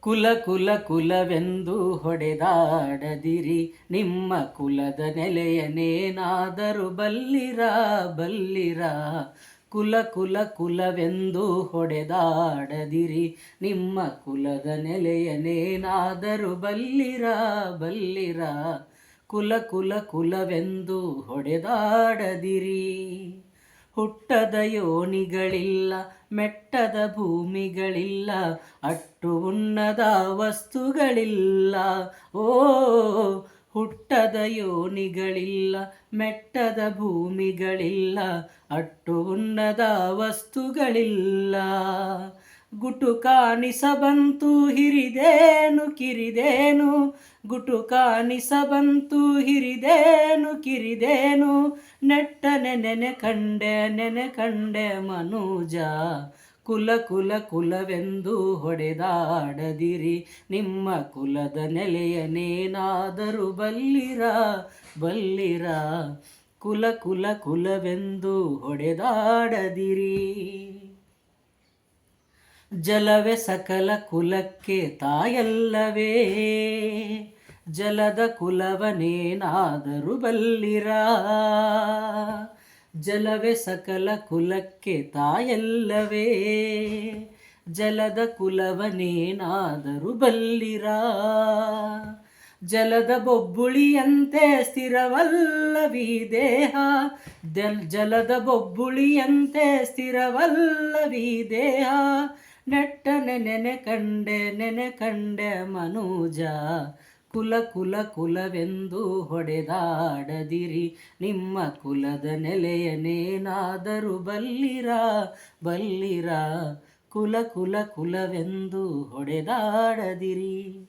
ಕುಲ ಕುಲ ಕುಲವೆಂದು ಹೊಡೆದಾಡದಿರಿ. ನಿಮ್ಮ ಕುಲದ ನೆಲೆಯನೇನಾದರೂ ಬಲ್ಲಿರ ಬಲ್ಲಿರ. ಕುಲ ಕುಲ ಕುಲವೆಂದು ಹೊಡೆದಾಡದಿರಿ. ನಿಮ್ಮ ಕುಲದ ನೆಲೆಯನೇನಾದರೂ ಬಲ್ಲಿರ ಬಲ್ಲಿರ. ಕುಲ ಕುಲ ಕುಲವೆಂದು ಹೊಡೆದಾಡದಿರಿ. ಹುಟ್ಟದ ಯೋನಿಗಳಿಲ್ಲ, ಮೆಟ್ಟದ ಭೂಮಿಗಳಿಲ್ಲ, ಅಟ್ಟು ಉನ್ನದ ವಸ್ತುಗಳಿಲ್ಲ. ಓ, ಹುಟ್ಟದ ಯೋನಿಗಳಿಲ್ಲ, ಮೆಟ್ಟದ ಭೂಮಿಗಳಿಲ್ಲ, ಅಟ್ಟು ಉನ್ನದ ವಸ್ತುಗಳಿಲ್ಲ. ಗುಟುಕಾನಿಸಬಂತು ಹಿರಿದೇನು ಕಿರಿದೇನು ಗುಟುಕಾನಿಸ ಬಂತು ಹಿರಿದೇನು, ಕಿರಿದೇನು, ನೆಟ್ಟನೆ ನೆನೆ ಕಂಡೆ ನೆನೆ ಕಂಡೆ ಮನುಜ. ಕುಲ ಕುಲ ಕುಲವೆಂದು ಹೊಡೆದಾಡದಿರಿ, ನಿಮ್ಮ ಕುಲದ ನೆಲೆಯನೇನಾದರೂ ಬಲ್ಲಿರ ಬಲ್ಲಿರ. ಕುಲ ಕುಲ ಕುಲವೆಂದು ಹೊಡೆದಾಡದಿರಿ. ಜಲವೇ ಸಕಲ ಕುಲಕ್ಕೆ ತಾಯಲ್ಲವೇ. ಜಲದ ಕುಲವನೇನಾದರೂ ಬಲ್ಲಿರ. ಜಲವೇ ಸಕಲ ಕುಲಕ್ಕೆ ತಾಯಲ್ಲವೇ. ಜಲದ ಕುಲವನೇನಾದರೂ ಬಲ್ಲಿರ. ಜಲದ ಬೊಬ್ಬುಳಿಯಂತೆ ಸ್ಥಿರವಲ್ಲವಿ ದೇಹ. ಜಲದ ಬೊಬ್ಬುಳಿಯಂತೆ ಸ್ಥಿರವಲ್ಲವಿ ದೇಹ. ನೆಟ್ಟನೆ ನೆನೆ ಕಂಡೆ ನೆನೆ ಕಂಡೆ ಮನುಜ. ಕುಲ ಕುಲ ಕುಲವೆಂದು ಹೊಡೆದಾಡದಿರಿ. ನಿಮ್ಮ ಕುಲದ ನೆಲೆಯನೇನಾದರೂ ಬಲ್ಲಿರ? ಬಲ್ಲಿರ? ಕುಲ ಕುಲ ಕುಲವೆಂದು ಹೊಡೆದಾಡದಿರಿ.